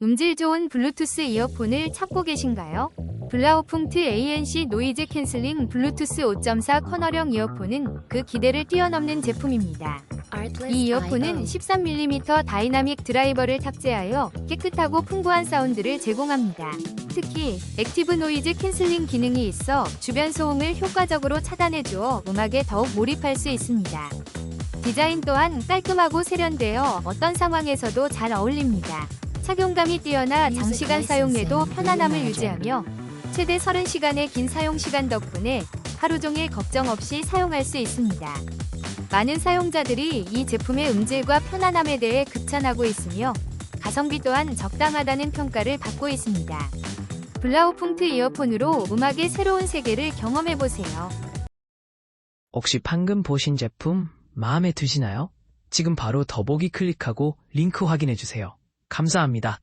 음질 좋은 블루투스 이어폰을 찾고 계신가요? 블라우풍트 ANC 노이즈 캔슬링 블루투스 5.4 커널형 이어폰은 그 기대를 뛰어넘는 제품입니다. 이 이어폰은 13mm 다이나믹 드라이버를 탑재하여 깨끗하고 풍부한 사운드를 제공합니다. 특히 액티브 노이즈 캔슬링 기능이 있어 주변 소음을 효과적으로 차단해주어 음악에 더욱 몰입할 수 있습니다. 디자인 또한 깔끔하고 세련되어 어떤 상황에서도 잘 어울립니다. 착용감이 뛰어나 장시간 사용해도 편안함을 유지하며 최대 30시간의 긴 사용 시간 덕분에 하루 종일 걱정 없이 사용할 수 있습니다. 많은 사용자들이 이 제품의 음질과 편안함에 대해 극찬하고 있으며 가성비 또한 적당하다는 평가를 받고 있습니다. 블라우풍트 이어폰으로 음악의 새로운 세계를 경험해보세요. 혹시 방금 보신 제품 마음에 드시나요? 지금 바로 더보기 클릭하고 링크 확인해주세요. 감사합니다.